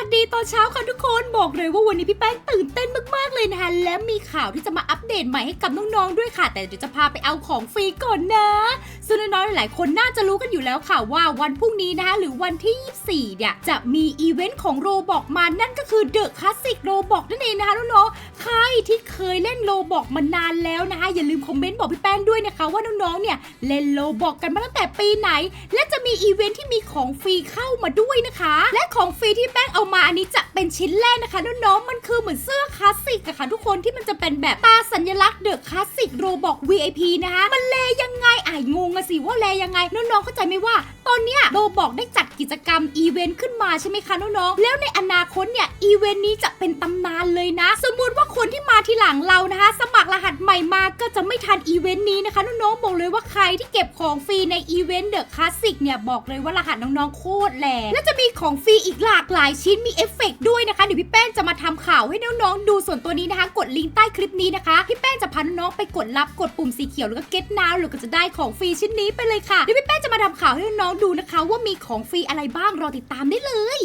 วัสดีตอนเช้าค่ะทุกคนบอกเลยว่าวันนี้พี่แป้งตื่นเต้นมากๆเลยนะคะและมีข่าวที่จะมาอัปเดตใหม่ให้กับน้องๆด้วยค่ะ แต่เดี๋ยวจะพาไปเอาของฟรีก่อนนะซึ่งน้องๆหลายคนน่าจะรู้กันอยู่แล้วค่ะว่าวันพรุ่งนี้นะคะหรือวันที่ 24 เนี่ยจะมีอีเวนต์ของโรบอกมานั่นก็คือเดอะคลาสสิกโรบอกนั่นเองนะคะน้องๆ ที่เคยเล่นโรบอกมานานแล้วนะคะอย่าลืมคอมเมนต์บอกพี่แป้งด้วยนะคะ ว่าน้องๆเนี่ยเล่นโรบอกกันมาตั้งแต่ปีไหน และจะมีอีเวนท์ที่มีของฟรีเข้ามาด้วยนะคะ และของฟรีที่แป้งเอามาอันนี้จะเป็นชิ้นแรกนะคะน้องๆมันคือเหมือนเสื้อคลาสสิกอะค่ะทุกคนที่มันจะเป็นแบบตาสัญลักษณ์เดอะคลาสสิกโรบอก VIP นะคะมันแลยังไงอ่ายงอะสิว่าแลยังไงน้องๆเข้าใจไหมว่า ตอนเนี้ยโรบอกได้จัดกิจกรรมอีเวนต์ขึ้นมาใช่ไหมคะน้องๆแล้วในอนาคตเนี่ยอีเวนต์นี้จะเป็นตำนานเลยนะ สมมุติว่าคน ที่าทีหลังเรานะคะ สมัครรหัสใหม่มาก็จะไม่ทันอีเวนต์นี้นะคะน้องๆบอกเลยว่าใครที่เก็บของฟรีในอีเวนต์เดอะคลาสสิกเนี่ยบอกเลยว่ารหัสน้องๆโคตรแรงและจะมีของฟรีอีกหลากหลายชิ้นมีเอฟเฟกด้วยนะคะเดี๋ยวพี่แป้งจะมาทำข่าวให้น้องๆดูส่วนตัวนี้นะคะ กดลิงก์ใต้คลิปนี้นะคะพี่แป้งจะพาน้องๆไปกดรับกดปุ่มสีเขียวแล้วก็ get now หรือก็จะได้ของฟรีชิ้นนี้ไปเลยค่ะเดี๋ยวพี่แป้งจะมาทำข่าวให้น้องๆดูนะคะ ว่ามีของฟรีอะไรบ้างรอติดตามได้เลย